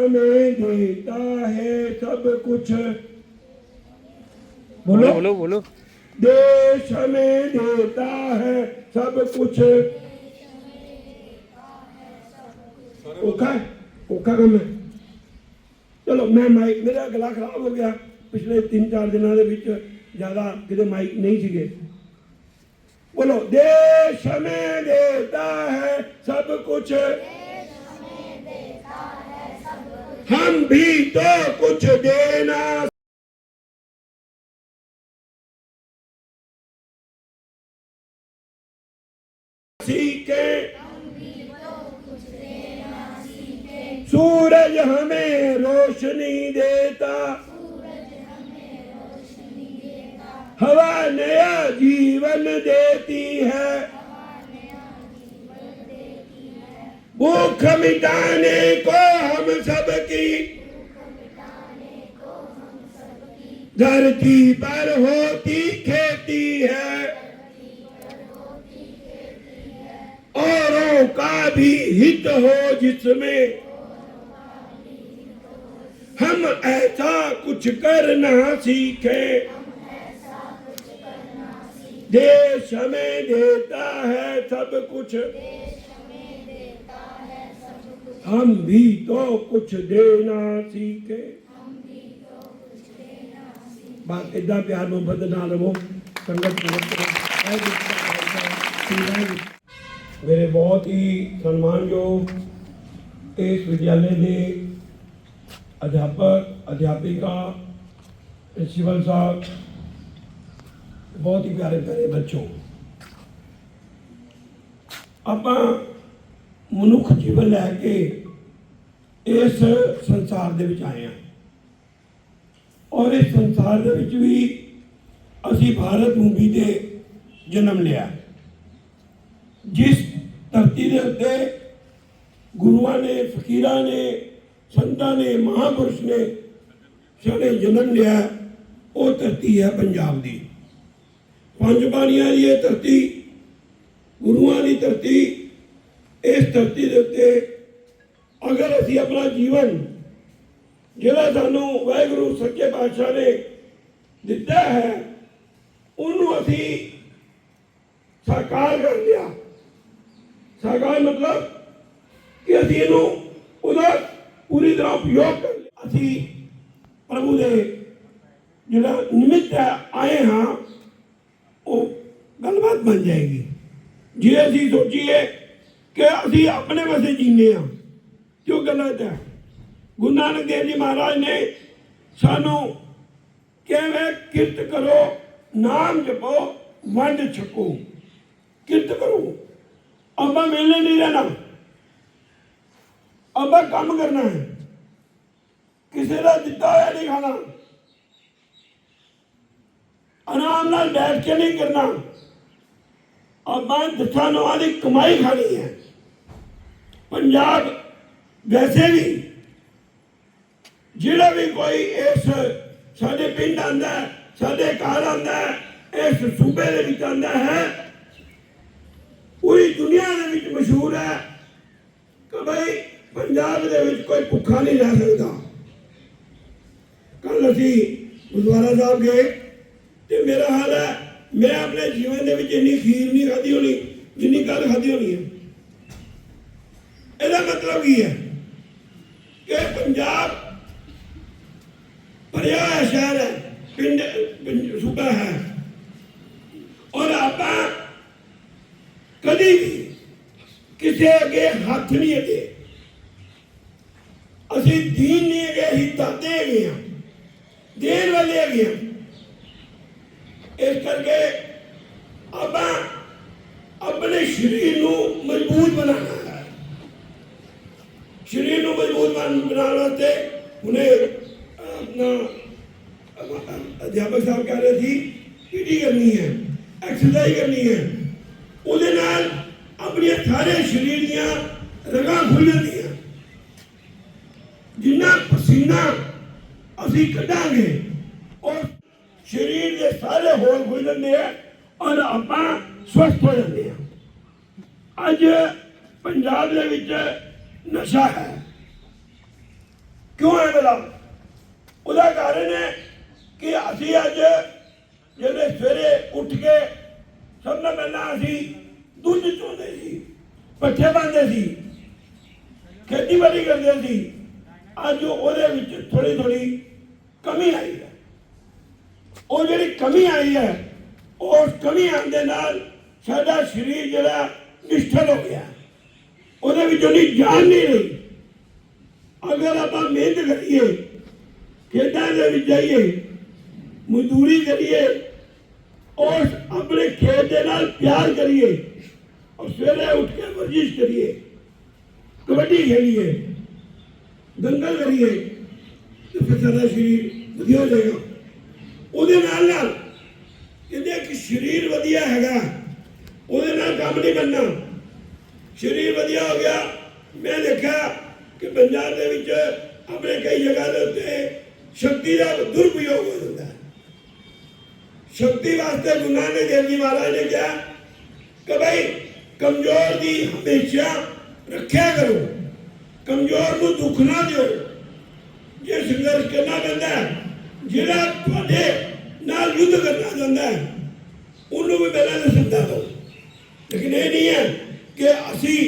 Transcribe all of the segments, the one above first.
हमें देता है सब कुछ। बोलो। बोलो बोलो देश हमें देता है सब कुछ। ओखा ओखा कम है। चलो मैं माइक मेरा गला खराब हो गया। पिछले तीन चार दिनों के बीच ज़्यादा कि माइक नहीं सीखे बोलो देश हमें देता है सब कुछ। देश हम भी तो कुछ देना सीखे। सूरज हमें रोशनी देता। हवा नया जीवन देती है। भूख मिटाने को हम सबकी। धरती पर होती खेती है। औरों का भी हित हो जिसमें। हम ऐसा कुछ करना सीखे। देश हमें देता है सब कुछ। हम भी तो कुछ देना सीखे ਬਾਤ ਇਦਾਂ ਪਿਆਰ ਮੁਹੱਬਤ ਨਾਲ ਰਹੋ ਸੰਗਤ ਸੰਗਤ ਕਰੋ ਵਾਹਿਗੁਰੂ ਜੀ ਕਾ ਖਾਲਸਾ, ਸ੍ਰੀ ਵਾਹਿਗੁਰੂ ਮੇਰੇ ਬਹੁਤ ਹੀ ਸਨਮਾਨਯੋਗ ਇਸ ਵਿਦਿਆਲੇ ਦੇ ਅਧਿਆਪਕ ਅਧਿਆਪਿਕਾ ਪ੍ਰਿੰਸੀਪਲ ਸਾਹਿਬ ਬਹੁਤ ਹੀ ਪਿਆਰੇ ਪਿਆਰੇ ਬੱਚੋ ਆਪਾਂ ਮਨੁੱਖ ਜੀਵਨ ਲੈ ਕੇ ਇਸ ਸੰਸਾਰ ਦੇ ਵਿੱਚ ਆਏ ਹਾਂ। ਔਰ ਇਸ ਸੰਸਾਰ ਦੇ ਵਿੱਚ ਵੀ ਅਸੀਂ ਭਾਰਤ ਭੂਮੀ ਤੇ ਜਨਮ ਲਿਆ। ਜਿਸ ਧਰਤੀ ਦੇ ਉੱਤੇ ਗੁਰੂਆਂ ਨੇ, ਫਕੀਰਾਂ ਨੇ, ਸੰਤਾਂ ਨੇ, ਮਹਾਪੁਰਸ਼ ਨੇ ਜਿਹੜੇ ਜਨਮ ਲਿਆ, ਉਹ ਧਰਤੀ ਹੈ ਪੰਜਾਬ ਦੀ। ਪੰਜ ਬਾਣੀਆਂ ਦੀ ਇਹ ਧਰਤੀ, ਗੁਰੂਆਂ ਦੀ ਧਰਤੀ, ਇਸ ਧਰਤੀ ਦੇ ਉੱਤੇ ਅਗਰ ਅਸੀਂ ਆਪਣਾ ਜੀਵਨ, ਜਿਹੜਾ ਸਾਨੂੰ ਵਾਹਿਗੁਰੂ ਸੱਚੇ ਪਾਤਸ਼ਾਹ ਨੇ ਦਿੱਤਾ ਹੈ, ਉਹਨੂੰ ਅਸੀਂ ਸਾਕਾਰ ਕਰ ਲਿਆ। ਸਾਕਾਰ ਮਤਲਬ ਕਿ ਅਸੀਂ ਇਹਨੂੰ ਉਹਦਾ ਪੂਰੀ ਤਰ੍ਹਾਂ ਉਪਯੋਗ ਕਰ ਲਿਆ। ਅਸੀਂ ਪ੍ਰਭੂ ਦੇ ਜਿਹੜਾ ਨਿਮਿਤ ਆਏ ਹਾਂ, ਉਹ ਗੱਲਬਾਤ ਬਣ ਜਾਏਗੀ। ਜੇ ਅਸੀਂ ਸੋਚੀਏ ਕਿ ਅਸੀਂ ਆਪਣੇ ਵਾਸਤੇ ਜੀਨੇ ਆ ਤੇ ਉਹ ਗਲਤ ਹੈ। ਗੁਰੂ ਨਾਨਕ ਦੇਵ ਜੀ ਮਹਾਰਾਜ ਨੇ ਸਾਨੂੰ ਕਿਹਾ ਕਿਰਤ ਕਰੋ, ਨਾਮ ਜਪੋ, ਵੰਡ ਛਕੋ। ਕਿਰਤ ਕਰੋ। ਆਪਾਂ ਵੇਲੇ ਨਹੀਂ ਰਹਿਣਾ। ਆਪਾਂ ਕੰਮ ਕਰਨਾ ਹੈ। ਕਿਸੇ ਦਾ ਦਿੱਤਾ ਹੋਇਆ ਨਹੀਂ ਖਾਣਾ। ਆਰਾਮ ਨਾਲ ਬੈਠ ਕੇ ਨਹੀਂ ਕਰਨਾ। ਆਪਾਂ ਦਸਾਂ ਨਵਾਂ ਦੀ ਕਮਾਈ ਖਾਣੀ ਹੈ। ਪੰਜਾਬ ਵੈਸੇ ਵੀ ਜਿਹੜਾ ਵੀ ਕੋਈ ਇਸ ਸਾਡੇ ਪਿੰਡ ਆਂਦਾ ਸਾਡੇ ਘਰ ਆਂਦਾ ਇਸ ਸੂਬੇ ਦੇ ਵਿੱਚ ਆਂਦਾ ਹੈ, ਪੂਰੀ ਦੁਨੀਆ ਦੇ ਵਿੱਚ ਮਸ਼ਹੂਰ ਹੈ ਕਿ ਭਾਈ ਪੰਜਾਬ ਦੇ ਵਿੱਚ ਕੋਈ ਭੁੱਖਾ ਨਹੀਂ ਰਹਿ ਸਕਦਾ। ਕੱਲ ਅਸੀਂ ਗੁਰਦੁਆਰਾ ਸਾਹਿਬ ਗਏ ਤੇ ਮੇਰਾ ਹਾਲ ਹੈ, ਮੈਂ ਆਪਣੇ ਜੀਵਨ ਦੇ ਵਿੱਚ ਇੰਨੀ ਖੀਰ ਨਹੀਂ ਖਾਧੀ ਹੋਣੀ, ਜਿੰਨੀ ਕੱਲ ਖਾਧੀ ਹੋਣੀ ਹੈ। ਇਹਦਾ ਮਤਲਬ ਕੀ ਹੈ? ਕਿ ਪੰਜਾਬ ਭਰਿਆ ਹੋਇਆ ਸ਼ਹਿਰ ਹੈ, ਪਿੰਡ ਸੂਬਾ ਹੈ। ਔਰ ਆਪਾਂ ਕਦੀ ਵੀ ਕਿਸੇ ਅੱਗੇ ਹੱਥ ਨਹੀਂ ਅਗੇ। ਅਸੀਂ ਦੀਨ ਨਹੀਂ ਅਗੇ ਅਸੀਂ ਦਾਤੇ ਹੈਗੇ ਹਾਂ। ਦੇਣ ਵਾਲੇ ਹੈਗੇ ਹਾਂ। ਇਸ ਕਰਕੇ ਆਪਾਂ ਆਪਣੇ ਸਰੀਰ ਨੂੰ ਮਜ਼ਬੂਤ ਬਣਾਉਣਾ ਹੈ ਨੂੰ ਬਣਾਉਣ ਵਾਸਤੇ ਹੁਣੇ ਆਪਣਾ ਅਧਿਆਪਕ ਸਾਹਿਬ ਕਹਿ ਰਹੇ ਸੀ, ਪੀਟੀ ਕਰਨੀ ਹੈ ਐਕਸਰਸਾਈਜ਼ ਕਰਨੀ ਹੈ। ਉਹਦੇ ਨਾਲ ਆਪਣੀਆਂ ਸਾਰੇ ਸਰੀਰ ਦੀਆਂ ਰਗਾਂ ਖੁੱਲ ਜਾਂਦੀਆਂ। ਜਿੰਨਾ ਪਸੀਨਾ ਅਸੀਂ ਕੱਢਾਂਗੇ ਔਰ ਸਰੀਰ ਦੇ ਸਾਰੇ ਹੋਲ ਖੁੱਲ ਜਾਂਦੇ ਆ ਔਰ ਆਪਾਂ ਸਵਸਥ ਹੋ ਜਾਂਦੇ ਆ। ਅੱਜ ਪੰਜਾਬ ਦੇ ਵਿੱਚ ਨਸ਼ਾ ਹੈ। ਕਿਉਂ ਹੈ ਬਦਲਾਅ ਉਹਦਾ ਕਾਰਨ ਹੈ ਕਿ ਅਸੀਂ ਅੱਜ ਜਿਹੜੇ ਸਵੇਰੇ ਉੱਠ ਕੇ ਸਭ ਤੋਂ ਪਹਿਲਾਂ ਅਸੀਂ ਦੁੱਧ ਚੋਂਦੇ ਸੀ, ਪੱਠੇ ਪਾਉਂਦੇ ਸੀ, ਖੇਤੀਬਾੜੀ ਕਰਦੇ ਸੀ, ਅੱਜ ਉਹਦੇ ਵਿੱਚ ਥੋੜੀ ਥੋੜੀ ਕਮੀ ਆਈ ਹੈ। ਉਹ ਜਿਹੜੀ ਕਮੀ ਆਈ ਹੈ, ਉਸ ਕਮੀ ਆਉਣ ਦੇ ਨਾਲ ਸਾਡਾ ਸਰੀਰ ਜਿਹੜਾ ਨਿਸ਼ਠਲ ਹੋ ਗਿਆ। ਉਹਦੇ ਵਿੱਚੋਂ ਨਹੀਂ ਜਾਨ ਨਹੀਂ ਰਹੀ। ਅਗਰ ਆਪਾਂ ਮਿਹਨਤ ਕਰੀਏ, ਖੇਡਾਂ ਦੇ ਵਿੱਚ ਜਾਈਏ, ਮਜ਼ਦੂਰੀ ਕਰੀਏ, ਔਰ ਆਪਣੇ ਖੇਤ ਦੇ ਨਾਲ ਪਿਆਰ ਕਰੀਏ, ਔਰ ਸਵੇਰੇ ਉੱਠ ਕੇ ਵਰਜਿਸ਼ ਕਰੀਏ, ਕਬੱਡੀ ਖੇਡੀਏ, ਦੰਗਲ ਕਰੀਏ, ਤੇ ਫਿਰ ਸਾਡਾ ਸਰੀਰ ਵਧੀਆ ਹੋ ਜਾਏਗਾ। ਉਹਦੇ ਨਾਲ ਨਾਲ ਕਹਿੰਦੇ ਕਿ ਸਰੀਰ ਵਧੀਆ ਹੈਗਾ, ਉਹਦੇ ਨਾਲ ਕੰਮ ਨਹੀਂ ਕਰਨਾ। ਸਰੀਰ ਵਧੀਆ ਹੋ ਗਿਆ, ਮੈਂ ਦੇਖਿਆ ਕਿ ਪੰਜਾਬ ਦੇ ਵਿੱਚ ਆਪਣੇ ਕਈ ਜਗ੍ਹਾ ਦੇ ਉੱਤੇ ਸ਼ਕਤੀ ਦਾ ਦੁਰਪਯੋਗ ਹੋ ਜਾਂਦਾ ਹੈ। ਸ਼ਕਤੀ ਵਾਸਤੇ ਗੁਰੂ ਨਾਨਕ ਦੇਵ ਜੀ ਮਹਾਰਾਜ ਨੇ ਕਿਹਾ ਕਿ ਭਾਈ ਕਮਜ਼ੋਰ ਦੀ ਹਮੇਸ਼ਾ ਰੱਖਿਆ ਕਰੋ। ਕਮਜ਼ੋਰ ਨੂੰ ਦੁੱਖ ਨਾ ਦਿਓ। ਜੇ ਸੰਘਰਸ਼ ਕਰਨਾ ਪੈਂਦਾ ਜਿਹੜਾ ਤੁਹਾਡੇ ਨਾਲ ਯੁੱਧ ਕਰਨਾ ਚਾਹੁੰਦਾ ਹੈ, ਉਹਨੂੰ ਵੀ ਪਹਿਲਾਂ ਦੱਸਦਾ ਦਿਓ। ਲੇਕਿਨ ਇਹ ਨਹੀਂ ਹੈ ਕਿ ਅਸੀਂ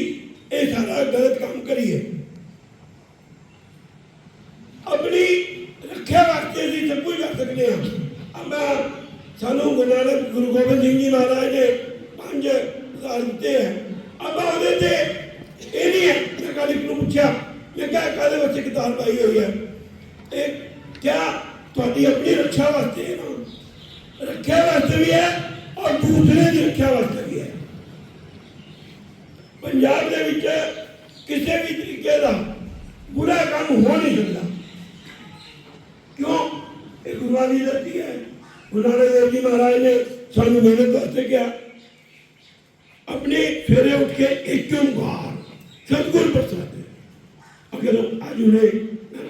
ਇਹ ਸਾਰਾ ਗਲਤ ਕੰਮ ਕਰੀਏ ਆਪਣੀ ਰੱਖਿਆ ਵਾਸਤੇ ਅਸੀਂ ਸਭ ਕੁਝ ਕਰ ਸਕਦੇ ਹਾਂ ਆਪਾਂ ਸਾਨੂੰ ਗੁਰੂ ਨਾਨਕ, ਗੁਰੂ ਗੋਬਿੰਦ ਸਿੰਘ ਜੀ ਮਹਾਰਾਜ ਨੇ ਪੰਜ ਹਜ਼ਾਰ ਦਿੱਤੇ ਹੈ। ਆਪਾਂ ਉਹਦੇ ਤੇ ਇਹ ਨਹੀਂ ਹੈ ਮੈਂ ਕੱਲ੍ਹ ਨੂੰ ਪੁੱਛਿਆ, ਮੈਂ ਕਿਹਾ ਕਾਹਦੇ ਵਿੱਚ ਕਿਤਾਬ ਪਾਈ ਹੋਈ ਹੈ। ਇਹ ਕਿਆ ਤੁਹਾਡੀ ਆਪਣੀ ਰੱਖਿਆ ਵਾਸਤੇ ਹੈ ਨਾ ਰੱਖਿਆ ਵਾਸਤੇ ਵੀ ਹੈ ਔਰ ਦੂਸਰੇ ਦੀ ਰੱਖਿਆ ਵਾਸਤੇ ਵੀ ਹੈ ਪੰਜਾਬ ਦੇ ਵਿੱਚ ਕਿਸੇ ਵੀ ਤਰੀਕੇ ਦਾ ਬੁਰਾ ਕੰਮ ਹੋ ਨਹੀਂ ਸਕਦਾ ਕਿਉਂ ਇਹ ਗੁਰੂਆਂ ਦੀ ਧਰਤੀ ਹੈ ਗੁਰੂ ਨਾਨਕ ਦੇਵ ਜੀ ਮਹਾਰਾਜ ਨੇ ਸਾਨੂੰ ਮਿਹਨਤ ਵਾਸਤੇ ਕਿਹਾ ਆਪਣੇ ਸਵੇਰੇ ਉੱਠ ਕੇ ਇੱਕ ਓੰਕਾਰ ਸਤਿਗੁਰ ਪ੍ਰਸਾਦਿ ਅਗਰ ਅੱਜ ਉਹਨੇ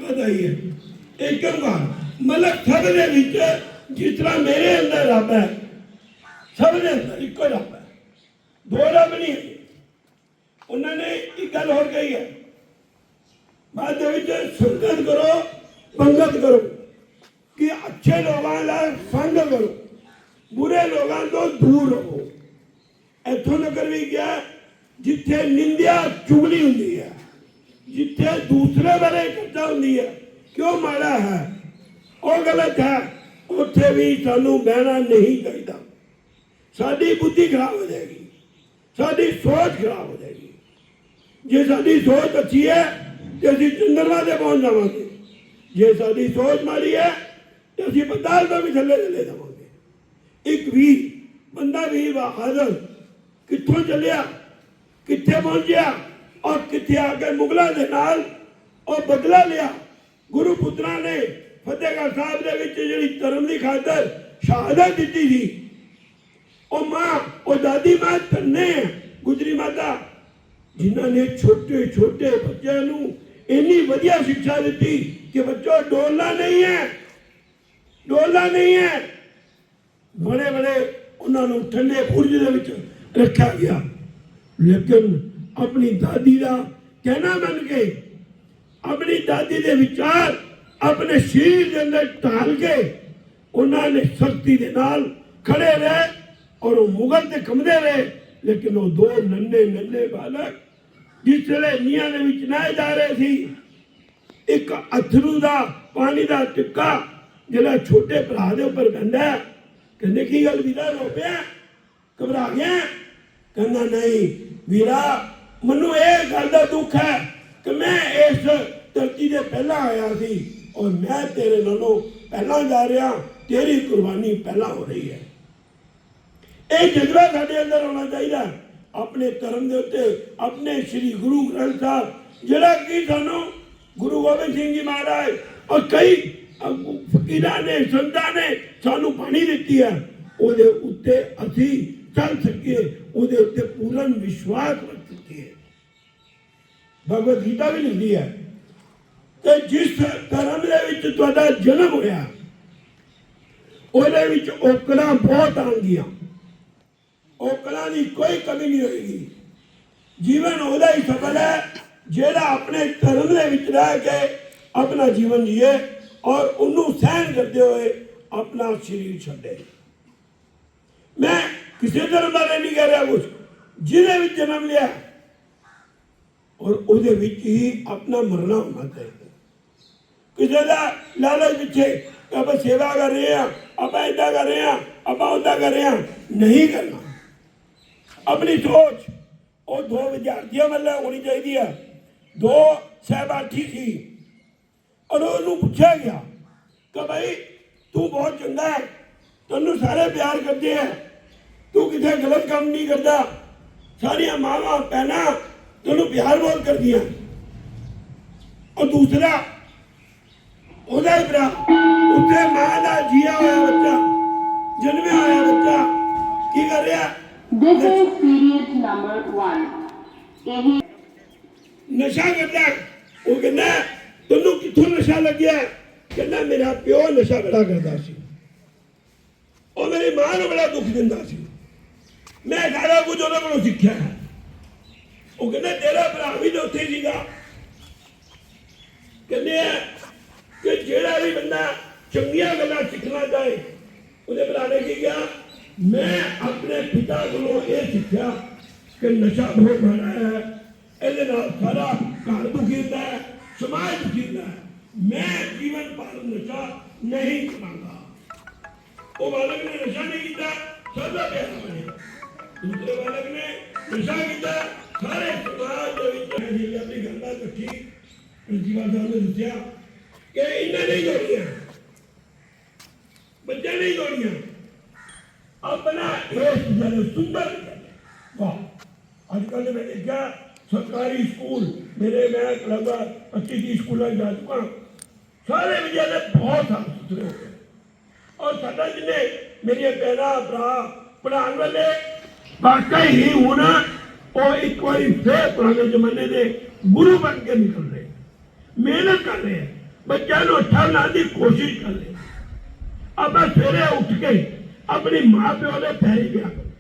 ਵਧਾਈ ਹੈ ਇੱਕ ਓੰਕਾਰ ਮਤਲਬ ਸਭ ਦੇ ਵਿੱਚ ਜਿਸ ਤਰ੍ਹਾਂ ਮੇਰੇ ਅੰਦਰ ਰੱਬ ਹੈ ਸਭ ਦੇ ਅੰਦਰ ਇੱਕੋ ਰੱਬ ਹੈ ਦੋ ਰੱਬ ਨਹੀਂ ਹੈ ਉਹਨਾਂ ਨੇ ਇੱਕ ਗੱਲ ਹੋਰ ਕਹੀ ਹੈ ਬਾਅਦ ਦੇ ਵਿੱਚ ਸੰਗਤ ਕਰੋ ਪੰਗਤ ਕਰੋ ਕਿ ਅੱਛੇ ਲੋਕਾਂ ਦਾ ਸੰਗ ਕਰੋ ਬੁਰੇ ਲੋਕਾਂ ਤੋਂ ਦੂਰ ਰਹੋ ਇੱਥੋਂ ਤੱਕ ਵੀ ਗਿਆ ਜਿੱਥੇ ਨਿੰਦਿਆ ਚੁਗਲੀ ਹੁੰਦੀ ਹੈ ਜਿੱਥੇ ਦੂਸਰੇ ਬਾਰੇ ਕਰਦਾ ਹੁੰਦੀ ਹੈ ਕਿਉਂ ਮਾੜਾ ਹੈ ਉਹ ਗਲਤ ਹੈ ਉੱਥੇ ਵੀ ਸਾਨੂੰ ਬਹਿਣਾ ਨਹੀਂ ਚਾਹੀਦਾ। ਸਾਡੀ ਬੁੱਧੀ ਖਰਾਬ ਹੋ ਜਾਏਗੀ। ਸਾਡੀ ਸੋਚ ਖਰਾਬ ਹੋ ਜਾਏਗੀ। ਜੇ ਸਾਡੀ ਸੋਚ ਅੱਛੀ ਹੈ, ਤੇ ਅਸੀਂ ਚੰਦਰਮਾ ਤੇ ਪਹੁੰਚ ਜਾਵਾਂਗੇ। ਜੇ ਸਾਡੀ ਸੋਚ ਮਾੜੀ ਹੈ, ਤੇ ਅਸੀਂ ਬਦਾਲ ਤੋਂ ਵੀ ਥੱਲੇ ਚਲੇ ਜਾਵਾਂਗੇ। ਇੱਕ ਵੀਰ, ਬੰਦਾ ਵੀਰ ਬਹਾਦਰ ਕਿੱਥੋਂ ਚੱਲਿਆ? ਕਿੱਥੇ ਪਹੁੰਚਿਆ? ਔਰ ਕਿੱਥੇ ਆ ਕੇ ਮੁਗਲਾਂ ਦੇ ਨਾਲ ਉਹ ਬਦਲਾ ਲਿਆ? ਗੁਰੂ ਪੁੱਤਰਾਂ ਨੇ ਫਤਿਹਗੜ੍ਹ ਸਾਹਿਬ ਦੇ ਵਿੱਚ ਜਿਹੜੀ ਧਰਮ ਦੀ ਖਾਤਰ ਸ਼ਹਾਦਤ ਦਿੱਤੀ ਸੀ, ਉਹ ਮਾਂ, ਉਹ ਦਾਦੀ ਮਾਂ ਧੰਨੇ ਗੁਜਰੀ ਮਾਤਾ, ਜਿਨ੍ਹਾਂ ਨੇ ਛੋਟੇ ਛੋਟੇ ਬੱਚਿਆਂ ਨੂੰ ਇੰਨੀ ਵਧੀਆ ਸਿੱਖਿਆ ਦਿੱਤੀ ਕਿ ਬੱਚੋ ਡੋਲਣਾ ਨਹੀਂ ਹੈ। ਡੋਲਣਾ ਨਹੀਂ ਹੈ। ਬੜੇ ਬੜੇ ਉਹਨਾਂ ਨੂੰ ਠੰਡੇ ਬੁਰਜ ਦੇ ਵਿੱਚ ਰੱਖਿਆ ਗਿਆ। ਲੇਕਿਨ ਆਪਣੀ ਦਾਦੀ ਦਾ ਕਹਿਣਾ ਮੰਨ ਕੇ, ਆਪਣੀ ਦਾਦੀ ਦੇ ਵਿਚਾਰ ਆਪਣੇ ਸ਼ਰੀਰ ਦੇ ਅੰਦਰ ਢਾਲ ਕੇ ਉਹਨਾਂ ਨੇ ਸ਼ਕਤੀ ਦੇ ਨਾਲ ਖੜੇ ਰਹੇ ਔਰ ਉਹ ਮੁਗਲ ਤੇ ਕੰਮਦੇ ਰਹੇ, ਲੇਕਿਨ ਉਹ ਦੋ ਨੰਨੇ ਨੰਨੇ ਬਾਲਕ ਜਿਸ ਵੇਲੇ ਨੀਹਾਂ ਦੇ ਵਿੱਚ ਨਾਏ ਜਾ ਰਹੇ ਸੀ, ਇੱਕ ਅਥਰੂ ਦਾ ਪਾਣੀ ਦਾ ਟਿੱਕਾ ਜਿਹੜਾ ਛੋਟੇ ਭਰਾ ਦੇ ਉੱਪਰ ਪੈਂਦਾ ਕਹਿੰਦੇ, ਕੀ ਗੱਲ ਵੀਰਾ, ਰੋ ਪਿਆ? ਘਬਰਾ ਗਿਆ? ਕਹਿੰਦਾ, ਨਹੀਂ ਵੀਰਾ, ਮੈਨੂੰ ਇਹ ਗੱਲ ਦਾ ਦੁੱਖ ਹੈ ਕਿ ਮੈਂ ਇਸ ਧਰਤੀ ਦੇ ਪਹਿਲਾਂ ਆਇਆ ਸੀ। ਔਰ ਮੈਂ ਤੇਰੇ ਨਾਲੋਂ ਪਹਿਲਾਂ ਜਾ ਰਿਹਾ, ਤੇਰੀ ਕੁਰਬਾਨੀ ਪਹਿਲਾਂ ਹੋ ਰਹੀ ਹੈ। ਇਹ ਜਜ਼ਬਾ ਸਾਡੇ ਅੰਦਰ ਹੋਣਾ ਚਾਹੀਦਾ। ਆਪਣੇ ਧਰਮ ਦੇ ਉੱਤੇ, ਆਪਣੇ ਸ੍ਰੀ ਗੁਰੂ ਗ੍ਰੰਥ ਸਾਹਿਬ, ਜਿਹੜਾ ਕਿ ਸਾਨੂੰ ਗੁਰੂ ਗੋਬਿੰਦ ਸਿੰਘ ਜੀ ਮਹਾਰਾਜ ਔਰ ਕਈ ਫਕੀਰਾਂ ਨੇ, ਸੰਤਾਂ ਨੇ ਸਾਨੂੰ ਬਾਣੀ ਦਿੱਤੀ ਹੈ। ਉਹਦੇ ਉੱਤੇ ਅਸੀਂ ਚੱਲ ਸਕੀਏ। ਉਹਦੇ ਉੱਤੇ ਪੂਰਨ ਵਿਸ਼ਵਾਸ ਰੱਖ ਸਕੀਏ। ਭਗਵਦ ਗੀਤਾ ਵੀ ਲਿਖਦੀ ਹੈ ਕਿ ਜਿਸ ਧਰਮ ਦੇ ਵਿੱਚ ਤੁਹਾਡਾ ਜਨਮ ਹੋਇਆ, ਉਹਦੇ ਵਿੱਚ ਔਕੜਾਂ ਬਹੁਤ ਆਉਣਗੀਆਂ ਔਕੜਾਂ ਦੀ ਕੋਈ ਕਮੀ ਨਹੀਂ ਹੋਏਗੀ। ਜੀਵਨ ਉਹਦਾ ਹੀ ਸਫਲ ਹੈ, ਜਿਹੜਾ ਆਪਣੇ ਧਰਮ ਦੇ ਵਿੱਚ ਰਹਿ ਕੇ ਆਪਣਾ ਜੀਵਨ ਜੀਏ ਔਰ ਉਹਨੂੰ ਸਹਿਣ ਕਰਦੇ ਹੋਏ ਆਪਣਾ ਸਰੀਰ ਛੱਡੇ। ਮੈਂ ਕਿਸੇ ਧਰਮ ਬਾਰੇ ਨਹੀਂ ਕਹਿ ਰਿਹਾ ਕੁਝ ਜਿਹਦੇ ਵਿੱਚ ਜਨਮ ਲਿਆ, ਔਰ ਉਹਦੇ ਵਿੱਚ ਹੀ ਆਪਣਾ ਮਰਨਾ ਹੋਣਾ ਚਾਹੀਦਾ। ਕਿਸੇ ਦਾ ਲਾਲਚ ਪਿੱਛੇ ਆਪਾਂ ਸੇਵਾ ਕਰ ਰਹੇ ਆ ਆਪਾਂ ਏਦਾਂ ਕਰ ਰਹੇ ਆ ਆਪਾਂ ਉਹਦਾ ਕਰ ਰਹੇ ਆ ਨਹੀਂ ਕਰਨਾ। ਆਪਣੀ ਸੋਚ, ਉਹ ਦੋ ਵਿਦਿਆਰਥੀਆਂ ਵੱਲੋਂ ਹੋਣੀ ਚਾਹੀਦੀ ਆ। ਦੋ ਸਹਿਬਾਠੀ ਸੀ। ਔਰ ਉਹਨੂੰ ਪੁੱਛਿਆ ਗਿਆ ਕਿ ਭਾਈ ਤੂੰ ਬਹੁਤ ਚੰਗਾ ਹੈ, ਤੈਨੂੰ ਸਾਰੇ ਪਿਆਰ ਕਰਦੇ ਆ। ਤੂੰ ਕਿਤੇ ਗਲਤ ਕੰਮ ਨਹੀਂ ਕਰਦਾ? ਸਾਰੀਆਂ ਮਾਵਾਂ, ਭੈਣਾਂ ਤੈਨੂੰ ਪਿਆਰ ਬਹੁਤ ਕਰਦੀਆਂ। ਔਰ ਦੂਸਰਾ ਉਹਦਾ ਹੀ ਭਰਾ। ਉੱਤੇ ਮਾਂ ਦਾ ਜੀਆ ਹੋਇਆ ਬੱਚਾ ਜਨਮਿਆ ਹੋਇਆ ਬੱਚਾ। ਕੀ ਕਰ ਰਿਹਾ? Is period number one. ਇਹ ਨਸ਼ਾ ਕਰਦਾ। ਉਹ ਕਹਿੰਦਾ ਤੈਨੂੰ ਕਿੱਥੋਂ ਨਸ਼ਾ ਲੱਗਿਆ? ਕਹਿੰਦਾ ਮੇਰਾ ਪਿਓ ਨਸ਼ਾ ਬੜਾ ਕਰਦਾ ਸੀ। ਉਹ ਮੇਰੀ ਮਾਂ ਨੂੰ ਬੜਾ ਦੁੱਖ ਦਿੰਦਾ ਸੀ। ਮੈਂ ਸਾਰਾ ਕੁਝ ਉਹਨਾਂ ਕੋਲੋਂ ਸਿੱਖਿਆ ਹੈ। ਉਹ ਕਹਿੰਦਾ ਤੇਰਾ ਭਰਾ ਵੀ ਉੱਥੇ ਸੀਗਾ। ਕਹਿੰਦੇ ਆ ਕਿ ਜਿਹੜਾ ਵੀ ਬੰਦਾ ਚੰਗੀਆਂ ਗੱਲਾਂ ਸਿੱਖਣਾ ਚਾਹੇ ਉਹਦੇ ਭਰਾ ਨੇ ਕੀ ਕਿਹਾ ਮੈਂ ਆਪਣੇ ਪਿਤਾ ਕੋਲੋਂ ਇਹ ਸਿੱਖਿਆ ਕਿ ਨਸ਼ਾ ਬਹੁਤ ਮਾੜਾ ਹੈ ਇਹਦੇ ਨਾਲ ਸਾਰਾ ਘਰ ਦੁਖੀ ਹੁੰਦਾ ਹੈ ਸਮਾਜ ਦੁਖੀ ਹੁੰਦਾ ਹੈ ਮੈਂ ਜੀਵਨ ਭਰ ਨਸ਼ਾ ਨਹੀਂ ਕਰਾਂਗਾ ਉਹ ਬਾਲਕ ਨੇ ਨਸ਼ਾ ਨਹੀਂ ਕੀਤਾ ਸਭ ਦਾ ਪਿਆਰਾ ਬਣਿਆ ਦੂਸਰੇ ਬਾਲਕ ਨੇ ਨਸ਼ਾ ਕੀਤਾ ਸਾਰੇ ਸਮਾਜ ਦੇ ਵਿੱਚ ਜਿਹੜੀ ਆਪਣੀ ਗੰਦਾ ਇਕੱਠੀ ਪ੍ਰਿੰਸੀਪਲ ਸਾਹਿਬ ਨੇ ਦੱਸਿਆ ਕਿ ਇਹਨਾਂ ਨਹੀਂ ਜੋੜੀਆਂ ਬੱਚੇ ਨਹੀਂ ਜੋੜੀਆਂ ਆਪਣਾ ਇਸ ਜਨ ਸੁੰਦਰ ਵਾਹ ਅੱਜ ਕੱਲ੍ਹ ਮੈਂ ਦੇਖਿਆ ਸਰਕਾਰੀ ਸਕੂਲ ਮੇਰੇ ਮੈਂ ਲਗਭਗ 25 30 ਸਕੂਲਾਂ 'ਚ ਜਾ ਚੁੱਕਾ ਸਾਰੇ ਵਿਦਿਆਲੇ ਬਹੁਤ ਸਾਫ਼ ਸੁਥਰੇ ਹੋ ਗਏ ਔਰ ਸਾਡਾ ਜਿਹਨੇ ਮੇਰੀਆਂ ਭੈਣਾਂ ਭਰਾ ਪੜ੍ਹਾਉਣ ਵਾਲੇ ਵਾਕਈ ਹੀ ਹੁਣ ਉਹ ਇੱਕ ਵਾਰੀ ਫੇਰ ਪੁਰਾਣੇ ਜ਼ਮਾਨੇ ਦੇ ਗੁਰੂ ਬਣ ਕੇ ਨਿਕਲ ਰਹੇ ਮਿਹਨਤ ਕਰ ਰਹੇ ਹੈ। ਬੱਚਿਆਂ ਨੂੰ ਅੱਛਾ ਬਣਾਉਣ ਦੀ ਕੋਸ਼ਿਸ਼ ਕਰ ਰਹੇ ਆਪਾਂ ਸਵੇਰੇ ਉੱਠ ਕੇ ਆਪਣੀ ਮਾਂ ਪਿਓ ਦੇ ਪੈਰੀ ਪਿਆ ਕਰੋ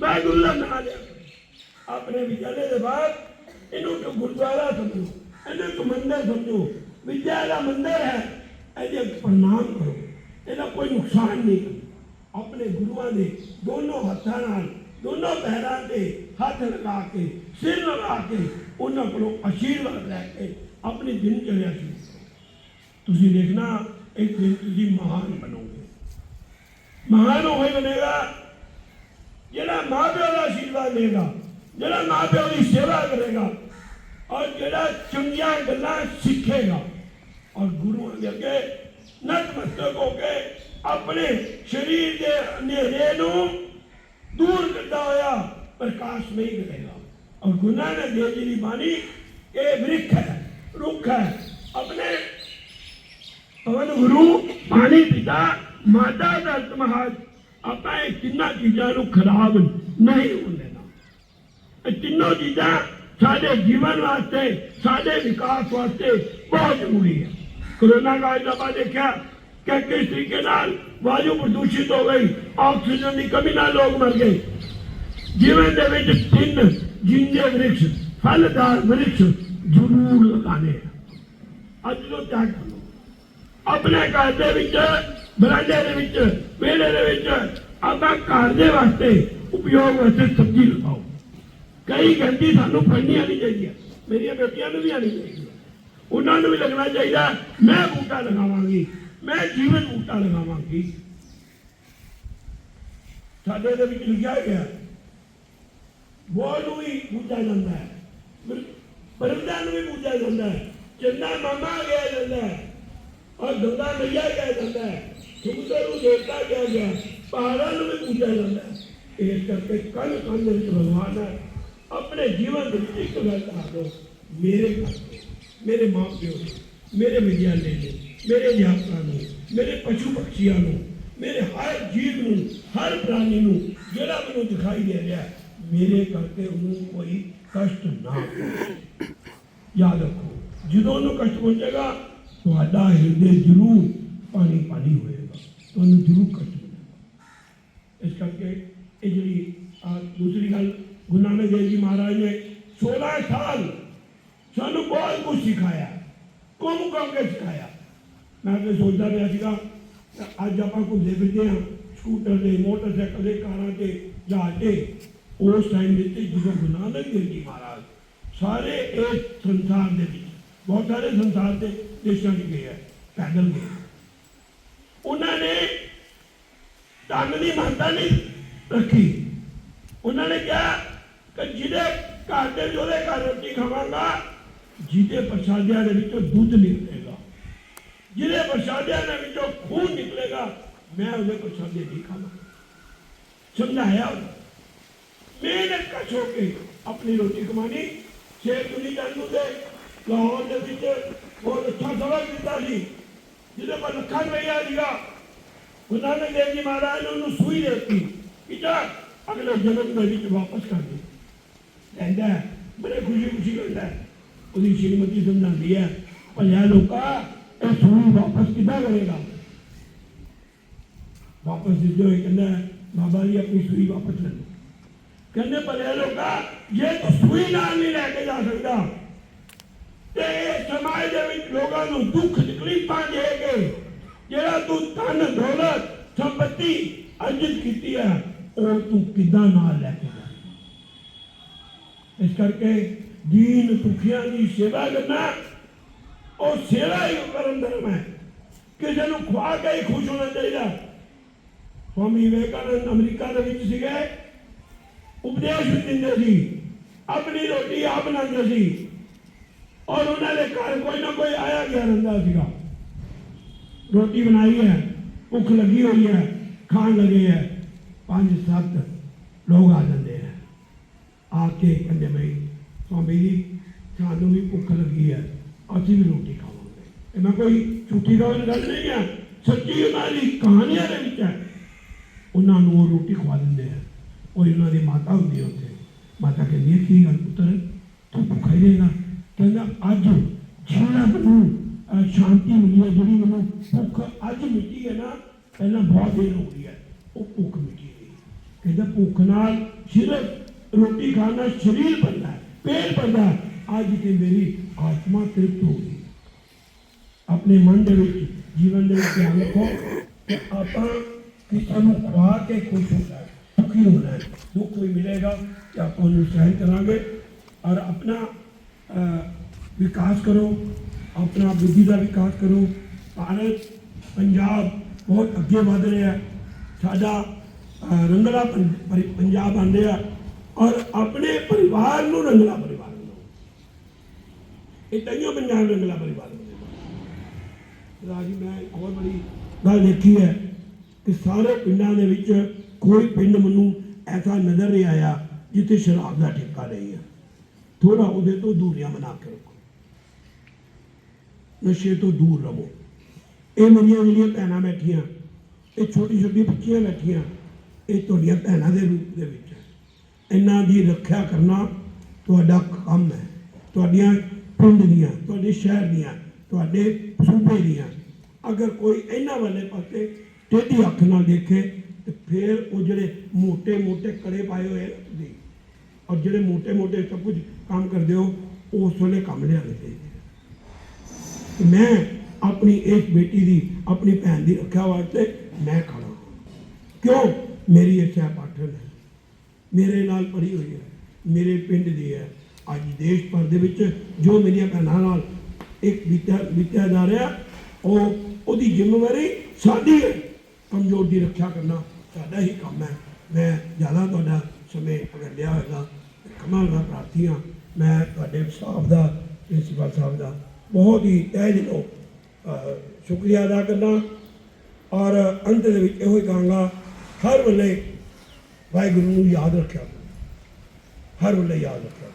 ਵਾਹਿਗੁਰੂ ਦਾ ਨਾਮ ਲਿਆ ਕਰੋ। ਆਪਣੇ ਵਿਦਿਆਲੇ ਦੇ ਬਾਅਦ ਇਹਨੂੰ ਗੁਰਦੁਆਰਾ ਸਮਝੋ, ਇਹਨੂੰ ਇੱਕ ਮੰਦਿਰ ਸਮਝੋ। ਵਿਦਿਆ ਦਾ ਮੰਦਿਰ ਹੈ, ਇਹਦੇ ਪ੍ਰਣਾਮ ਕਰੋ। ਇਹਦਾ ਕੋਈ ਨੁਕਸਾਨ ਨਹੀਂ ਕਰੋ ਆਪਣੇ ਗੁਰੂਆਂ ਦੇ ਦੋਨੋਂ ਹੱਥਾਂ ਨਾਲ, ਦੋਨੋਂ ਪੈਰਾਂ ਤੇ ਹੱਥ ਲਗਾ ਕੇ, ਸਿਰ ਲਗਾ ਕੇ ਉਹਨਾਂ ਕੋਲੋਂ ਆਸ਼ੀਰਵਾਦ ਲੈ ਕੇ ਆਪਣੀ ਦਿਨ ਚੜਿਆ ਸੀ। ਤੁਸੀਂ ਦੇਖਣਾ ਇਹ ਦਿਨ ਮਹਾਨ ਬਣੋਗੇ। ਮਹਾਨ ਹੋਏ ਬਣੇਗਾ, ਜਿਹੜਾ ਮਾਂ ਪਿਓ ਦਾ ਆਸ਼ੀਰਵਾਦ ਲੇਗਾ ਜਿਹੜਾ ਮਾਂ ਪਿਓ ਦੀ ਸੇਵਾ ਕਰੇਗਾ, ਔਰ ਜਿਹੜਾ ਚੰਗੀਆਂ ਗੱਲਾਂ ਸਿੱਖੇਗਾ, ਔਰ ਗੁਰੂਆਂ ਦੇ ਅੱਗੇ ਨਤਮਸਤਕ ਹੋ ਕੇ ਆਪਣੇ ਸਰੀਰ ਦੇ ਹਨੇਰੇ ਨੂੰ ਦੂਰ ਕਰਦਾ ਹੋਇਆ ਪ੍ਰਕਾਸ਼ ਨਹੀਂ ਕਰੇਗਾ। ਔਰ ਗੁਰੂ ਨਾਨਕ ਦੇਵ ਜੀ ਦੀ ਬਾਣੀ, ਇਹ ਬ੍ਰਿਖ ਹੈ, ਰੁੱਖ ਹੈ, ਆਪਣੇ ਪਵਨ ਗੁਰੂ ਪਾਣੀ ਪਿਤਾ ਮਾਤਾ ਦਾ ਮਹਾਜ ਆਪਾਂ ਇਹ ਤਿੰਨਾਂ ਚੀਜ਼ਾਂ ਨੂੰ ਖਰਾਬ ਨਹੀਂ ਹੋਣ ਦੇਣਾ ਇਹ ਤਿੰਨੋਂ ਚੀਜ਼ਾਂ ਸਾਡੇ ਜੀਵਨ ਵਾਸਤੇ ਸਾਡੇ ਵਿਕਾਸ ਵਾਸਤੇ ਬਹੁਤ ਜ਼ਰੂਰੀ ਹੈ ਕੋਰੋਨਾ ਕਾਲ ਦਾ ਬਾਅਦ ਦੇਖਿਆ ਕਿ ਕਿਸ ਤਰੀਕੇ ਨਾਲ ਵਾਯੂ ਪ੍ਰਦੂਸ਼ਿਤ ਹੋ ਗਈ ਆਕਸੀਜਨ ਦੀ ਕਮੀ ਨਾਲ ਲੋਕ ਮਰ ਗਏ ਜੀਵਨ ਦੇ ਵਿੱਚ ਤਿੰਨ ਜਿੰਦੇ ਵ੍ਰਿਕਸ਼ ਫਲਦਾਰ ਵ੍ਰਿਕਸ਼ ਜ਼ਰੂਰ ਲਗਾਣੇ ਆ ਅੱਜ ਤੋਂ ਆਪਣੇ ਘਰ ਦੇ ਵਿੱਚ, ਬਰਾਂਡੇ ਦੇ ਵਿੱਚ, ਵਿਹੜੇ ਦੇ ਵਿੱਚ ਆਪਾਂ ਘਰ ਦੇ ਵਾਸਤੇ ਉਪਯੋਗ ਵਾਸਤੇ ਸਬਜ਼ੀ ਲਗਾਓ। ਕਈ ਗੰਦੀ ਸਾਨੂੰ ਫੜਨੀ ਆਣੀ ਚਾਹੀਦੀ ਹੈ ਮੇਰੀਆਂ ਬੇਟੀਆਂ ਨੂੰ ਵੀ ਆਣੀ ਚਾਹੀਦੀ ਹੈ। ਉਹਨਾਂ ਨੂੰ ਵੀ ਲੱਗਣਾ ਚਾਹੀਦਾ, ਮੈਂ ਬੂਟਾ ਲਗਾਵਾਂਗੀ, ਮੈਂ ਜੀਵਨ ਬੂਟਾ ਲਗਾਵਾਂਗੀ। ਸਾਡੇ ਦੇ ਵਿੱਚ ਲਿਖਿਆ ਗਿਆ ਬੋਲ ਨੂੰ ਵੀ ਪੂਜਾ ਜਾਂਦਾ ਹੈ। ਪਰਮਦਾਨ ਨੂੰ ਵੀ ਪੂਜਾ ਜਾਂਦਾ ਹੈ। ਚੰਨਾ ਮਾਮਾ ਗਿਆ ਜਾਂਦਾ ਹੈ ਔਰ ਗੰਗਾ ਮਈਆ ਕਿਹਾ ਜਾਂਦਾ ਹੈ ਸਮੁੰਦਰ ਨੂੰ ਦੇਵਤਾ ਕਿਹਾ ਗਿਆ, ਪਹਾੜਾਂ ਨੂੰ ਵੀ ਪੂਜਿਆ ਜਾਂਦਾ ਹੈ। ਇਸ ਕਰਕੇ ਕੱਲ ਕੰਨ ਵਿੱਚ ਭਗਵਾਨ ਹੈ, ਆਪਣੇ ਜੀਵਨ ਦੇ ਵਿੱਚ ਇੱਕ ਗੱਲ ਆ ਦੋ ਮੇਰੇ ਕਰਕੇ ਮੇਰੇ ਮਾਂ ਮੇਰੇ ਵਿਦਿਆਲੇ ਨੇ ਮੇਰੇ ਅਧਿਆਪਕਾਂ ਨੂੰ, ਮੇਰੇ ਪਸ਼ੂ ਪਕਸ਼ੀਆਂ ਨੂੰ, ਮੇਰੇ ਹਰ ਜੀਵ ਨੂੰ, ਹਰ ਪ੍ਰਾਣੀ ਨੂੰ, ਜਿਹੜਾ ਮੈਨੂੰ ਦਿਖਾਈ ਦੇ ਰਿਹਾ ਮੇਰੇ ਕਰਕੇ ਉਹਨੂੰ ਕੋਈ ਕਸ਼ਟ ਨਾ ਯਾਦ ਰੱਖੋ, ਜਦੋਂ ਉਹਨੂੰ ਕਸ਼ਟ ਪਹੁੰਚੇਗਾ ਤੁਹਾਡਾ ਹਿਰਦੇ ਜ਼ਰੂਰ ਪਾਣੀ ਪਾਣੀ ਹੋਏਗਾ। ਤੁਹਾਨੂੰ ਜ਼ਰੂਰ ਕਸ਼ਟ ਮਿਲੇਗਾ ਇਸ ਕਰਕੇ ਇਹ ਜਿਹੜੀ ਆਹ ਦੂਸਰੀ ਗੱਲ, ਗੁਰੂ ਨਾਨਕ ਦੇਵ ਜੀ ਮਹਾਰਾਜ ਨੇ 16 ਸਾਲ ਸਾਨੂੰ ਬਹੁਤ ਕੁਝ ਸਿਖਾਇਆ ਕੁੰਮ ਕੁੰਮ ਕੇ ਸਿਖਾਇਆ। ਮੈਂ ਤੇ ਸੋਚਦਾ ਰਿਹਾ ਸੀਗਾ ਕਿ ਅੱਜ ਆਪਾਂ ਘੁੰਮਦੇ ਫਿਰਦੇ ਹਾਂ, ਸਕੂਟਰ ਦੇ ਮੋਟਰਸਾਈਕਲ ਦੇ ਕਾਰਾਂ ਤੇ, ਜਹਾਜ਼ ਤੇ। ਉਸ ਟਾਈਮ ਦੇ ਤੇ ਜਦੋਂ ਗੁਰੂ ਨਾਨਕ ਦੇਵ ਜੀ ਮਹਾਰਾਜ ਸਾਰੇ ਇਸ ਸੰਸਾਰ ਦੇ ਵਿੱਚ ਬਹੁਤ ਸਾਰੇ ਸੰਸਾਰ ਦੇ ਦੇਸ਼ਾਂ 'ਚ ਗਏ ਹੈ ਪੈਦਲ ਗਏ। ਉਹਨਾਂ ਨੇ ਧਨ ਦੀ ਮਾਨਤਾ ਨਹੀਂ ਰੱਖੀ। ਉਹਨਾਂ ਨੇ ਕਿਹਾ ਕਿ ਜਿਹਦੇ ਘਰ ਦੇ ਜਿਹਦੇ ਘਰ ਰੋਟੀ ਖਾਵਾਂਗਾ, ਜਿਹਦੇ ਪ੍ਰਸ਼ਾਦਿਆਂ ਦੇ ਵਿੱਚੋਂ ਦੁੱਧ ਨਿਕਲੇਗਾ। ਜਿਹਦੇ ਪ੍ਰਸ਼ਾਦਿਆਂ ਦੇ ਵਿੱਚੋਂ ਖੂਨ ਨਿਕਲੇਗਾ, ਮੈਂ ਉਹਦੇ ਪ੍ਰਸ਼ਾਦੇ ਨਹੀਂ ਖਾਵਾਂਗਾ। ਸਮਝਾਇਆ ਉਹਨੂੰ। ਮਿਹਨਤ ਕਸ਼ ਹੋ ਕੇ ਆਪਣੀ ਰੋਟੀ ਕਮਾਣੀ ਸ਼ੇਰ ਤੁਨੀ ਜੰਨੂ ਦੇ ਲਾਹੌਰ ਦੇ ਵਿੱਚ ਬਹੁਤ ਅੱਛਾ ਸਬਕ ਦਿੱਤਾ ਸੀ ਜਿਹਦੇ ਪਰ ਲੱਖਾਂ ਰੁਪਈਆ ਸੀਗਾ ਗੁਰੂ ਨਾਨਕ ਦੇਵ ਜੀ ਮਹਾਰਾਜ ਨੇ ਉਹਨੂੰ ਸੂਈ ਦੇ ਦਿੱਤੀ ਕਿ ਜਾ ਅਗਲੇ ਜਨਮ ਦੇ ਵਿੱਚ ਵਾਪਸ ਕਰ ਦੇ ਕਹਿੰਦਾ ਹੈ, ਬੜੇ ਖੁਸ਼ੀ ਖੁਸ਼ੀ ਕਹਿੰਦਾ ਹੈ। ਉਹਦੀ ਸ਼੍ਰੀਮਤੀ ਸਮਝਾਉਂਦੀ ਹੈ ਭਲਿਆ ਲੋਕਾ ਇਹ ਸੂਈ ਵਾਪਸ ਕਿੱਦਾਂ ਕਰੇਗਾ ਵਾਪਸ ਦਿੱਤੇ ਹੋਏ ਕਹਿੰਦਾ ਹੈ, ਬਾਬਾ ਜੀ ਆਪਣੀ ਸੂਈ ਵਾਪਸ ਲੈ ਲਓ ਕਹਿੰਦੇ ਭਲਿਆ ਲੋਕਾ ਜੇ ਤੂੰ ਸੂਈ ਨਾਲ ਨਹੀਂ ਲੈ ਕੇ ਜਾ ਸਕਦਾ ਤੇ ਸਮਾਜ ਦੇ ਵਿੱਚ ਲੋਕਾਂ ਨੂੰ ਦੁੱਖ, ਤਕਲੀਫਾਂ ਦੇ ਕੇ ਜਿਹੜਾ ਤੂੰ ਧਨ, ਦੌਲਤ, ਸੰਪਤੀ ਅਰਜਿਤ ਕੀਤੀ ਹੈ ਉਹ ਤੂੰ ਕਿੱਦਾਂ ਨਾਲ ਲੈ ਕੇ ਜਾ ਇਸ ਕਰਕੇ ਦੀਨ ਦੁਖੀਆਂ ਦੀ ਸੇਵਾ ਕਰਨਾ, ਉਹ ਸੇਵਾ ਹੀ ਕਰਮ ਧਰਮ ਹੈ ਕਿਸੇ ਨੂੰ ਖਵਾ ਕੇ ਹੀ ਖੁਸ਼ ਹੋਣਾ ਚਾਹੀਦਾ। ਸਵਾਮੀ ਵਿਵੇਕਾਨੰਦ ਅਮਰੀਕਾ ਦੇ ਵਿੱਚ ਸੀਗੇ, ਉਪਦੇਸ਼ ਵੀ ਦਿੰਦੇ ਸੀ। ਆਪਣੀ ਰੋਟੀ ਆਪ ਬਣਾਉਂਦੇ ਸੀ। ਔਰ ਉਹਨਾਂ ਦੇ ਘਰ ਕੋਈ ਨਾ ਕੋਈ ਆਇਆ ਗਿਆ ਰਹਿੰਦਾ ਸੀਗਾ। ਰੋਟੀ ਬਣਾਈ ਹੈ, ਭੁੱਖ ਲੱਗੀ ਹੋਈ ਹੈ, ਖਾਣ ਲੱਗੇ ਹੈ। ਪੰਜ ਸੱਤ ਲੋਕ ਆ ਜਾਂਦੇ ਹੈ। ਆ ਕੇ ਕਹਿੰਦੇ ਬਈ, ਸਵਾਮੀ ਜੀ, ਸਾਨੂੰ ਵੀ ਭੁੱਖ ਲੱਗੀ ਹੈ, ਅਸੀਂ ਵੀ ਰੋਟੀ ਖਾਵਾਂਗੇ। ਇਹ ਮੈਂ ਕੋਈ ਝੂਠੀ ਗੱਲ ਨਹੀਂ ਹੈ, ਸੱਚੀ ਉਹਨਾਂ ਦੀ ਕਹਾਣੀਆਂ ਦੇ ਵਿੱਚ ਹੈ। ਉਹਨਾਂ ਨੂੰ ਉਹ ਰੋਟੀ ਖਵਾ ਦਿੰਦੇ ਆ ਉਹ ਉਹਨਾਂ ਦੀ ਮਾਤਾ ਹੁੰਦੀ ਹੈ ਉੱਥੇ। ਮਾਤਾ ਕਹਿੰਦੀ ਹੈ, ਕੀ ਗੱਲ ਪੁੱਤਰ? ਤੂੰ ਭੁੱਖਾ ਹੀ ਰਹੇਗਾ। ਕਹਿੰਦਾ ਅੱਜ ਜਿਹੜਾ ਮੈਨੂੰ ਅਹ, ਸ਼ਾਂਤੀ ਮਿਲੀ ਹੈ ਜਿਹੜੀ ਮੈਨੂੰ ਭੁੱਖ ਅੱਜ ਮਿਟੀ ਹੈ ਨਾ ਪਹਿਲਾਂ ਬਹੁਤ ਦੇਰ ਹੋ ਗਈ ਹੈ ਉਹ ਭੁੱਖ ਮਿਟੀ ਗਈ ਕਹਿੰਦਾ ਭੁੱਖ ਨਾਲ ਸਿਰਫ ਰੋਟੀ ਖਾਣਾ ਸਰੀਰ ਬਣਦਾ ਹੈ ਪੇਟ ਬਣਦਾ ਹੈ। ਅੱਜ ਤੇ ਮੇਰੀ ਆਤਮਾ ਤ੍ਰਿਪਤ ਹੋ ਗਈ। ਆਪਣੇ ਮਨ ਦੇ ਵਿੱਚ ਜੀਵਨ ਦੇ ਵਿੱਚ ਧਿਆਨ ਰੱਖੋ ਕਿ ਆਪਾਂ ਕਿਸੇ ਨੂੰ ਖਵਾ ਕੇ ਖੁਸ਼ ਹੋਣਾ ਹੈ ਦੁਖੀ ਹੋਣਾ ਹੈ। ਦੁੱਖ ਵੀ ਮਿਲੇਗਾ ਕਿ ਆਪਾਂ ਉਹਨੂੰ ਸਹਿਨ ਕਰਾਂਗੇ ਔਰ ਆਪਣਾ ਅਹ, ਵਿਕਾਸ ਕਰੋ ਆਪਣਾ ਬੁੱਧੀ ਦਾ ਵਿਕਾਸ ਕਰੋ। ਭਾਰਤ ਪੰਜਾਬ ਬਹੁਤ ਅੱਗੇ ਵਧ ਰਿਹਾ ਸਾਡਾ ਰੰਗਲਾ ਪੰਜਾਬ ਬਣ ਆ ਔਰ ਆਪਣੇ ਪਰਿਵਾਰ ਨੂੰ ਰੰਗਲਾ ਪਰਿਵਾਰ ਇਹ ਤਈਓ ਪੰਜਾਬ ਰੰਗਲਾ ਪਰਿਵਾਰ ਬਣੇਗਾ ਰਾਜੀ ਮੈਂ ਹੋਰ ਬੜੀ ਗੱਲ ਦੇਖੀ ਹੈ ਕਿ ਸਾਰੇ ਪਿੰਡਾਂ ਦੇ ਵਿੱਚ ਕੋਈ ਪਿੰਡ ਮੈਨੂੰ ਐਸਾ ਨਜ਼ਰ ਨਹੀਂ ਆਇਆ ਜਿੱਥੇ ਸ਼ਰਾਬ ਦਾ ਠੇਕਾ ਨਹੀਂ ਹੈ। थोड़ा ਉਹਦੇ ਤੋਂ ਦੂਰੀਆਂ ਬਣਾ ਕੇ ਰੱਖੋ। ਨਸ਼ੇ ਤੋਂ ਦੂਰ ਰਹੋ। ਇਹ ਮੇਰੀਆਂ ਜਿਹੜੀਆਂ ਭੈਣਾਂ ਬੈਠੀਆਂ, ਇਹ ਛੋਟੀ ਛੋਟੀ ਬੱਚੀਆਂ ਬੈਠੀਆਂ, ਇਹ ਤੁਹਾਡੀਆਂ ਭੈਣਾਂ ਦੇ ਰੂਪ ਦੇ ਵਿੱਚ ਇਹਨਾਂ ਦੀ ਰੱਖਿਆ ਕਰਨਾ ਤੁਹਾਡਾ ਕੰਮ ਹੈ। ਤੁਹਾਡੀਆਂ ਪਿੰਡ ਦੀਆਂ, ਤੁਹਾਡੇ ਸ਼ਹਿਰ ਦੀਆਂ, ਤੁਹਾਡੇ ਸੂਬੇ ਦੀਆਂ। ਅਗਰ ਕੋਈ ਇਹਨਾਂ ਵਾਲੇ ਪਾਸੇ ਟੇਢੀ ਅੱਖ ਨਾਲ ਦੇਖੇ, ਤੇ ਫਿਰ ਉਹ ਜਿਹੜੇ ਮੋٹے ਮੋٹے ਕੜੇ ਪਾਏ ਹੋਏ ਨੇ, ਔਰ ਜਿਹੜੇ ਮੋٹے ਮੋٹے ਸਭ ਕੁਝ ਕੰਮ ਕਰਦੇ ਹੋ, ਉਸ ਵੇਲੇ ਕੰਮ ਲਿਆਉਣੇ ਚਾਹੀਦੇ ਮੈਂ ਆਪਣੀ ਇਸ ਬੇਟੀ ਦੀ, ਆਪਣੀ ਭੈਣ ਦੀ ਰੱਖਿਆ ਵਾਸਤੇ ਮੈਂ ਖੜਾ ਕਿਉਂ? ਮੇਰੀ ਇਹ ਪਾਠਨ ਹੈ। ਮੇਰੇ ਨਾਲ ਪੜੀ ਹੋਈ ਹੈ। ਮੇਰੇ ਪਿੰਡ ਦੀ ਹੈ। ਅੱਜ ਦੇਸ਼ ਭਰ ਦੇ ਵਿੱਚ ਜੋ ਮੇਰੀਆਂ ਭੈਣਾਂ ਨਾਲ ਇੱਕ ਬੀਤਿਆ ਬੀਤਿਆ ਜਾ ਰਿਹਾ, ਉਹ ਉਹਦੀ ਜ਼ਿੰਮੇਵਾਰੀ ਸਾਡੀ ਹੈ। ਕਮਜ਼ੋਰ ਦੀ ਰੱਖਿਆ ਕਰਨਾ ਸਾਡਾ ਹੀ ਕੰਮ ਹੈ। ਮੈਂ ਜ਼ਿਆਦਾ ਤੁਹਾਡਾ ਸਮੇਂ ਅਗਰ ਲਿਆ ਹੋਏਗਾ, ਤੇ ਦਾ ਪ੍ਰਾਰਥੀ ਮੈਂ ਤੁਹਾਡੇ ਸਾਹਿਬ ਦਾ, ਪ੍ਰਿੰਸੀਪਲ ਸਾਹਿਬ ਦਾ ਬਹੁਤ ਹੀ ਤਹਿ ਦਿਲੋਂ ਸ਼ੁਕਰੀਆ ਅਦਾ ਕਰਦਾ ਔਰ ਅੰਤ ਦੇ ਵਿੱਚ ਇਹੋ ਹੀ ਕਹਾਂਗਾ, ਹਰ ਵੇਲੇ ਵਾਹਿਗੁਰੂ ਨੂੰ ਯਾਦ ਰੱਖਿਆ ਹਰ ਵੇਲੇ ਯਾਦ ਰੱਖਿਆ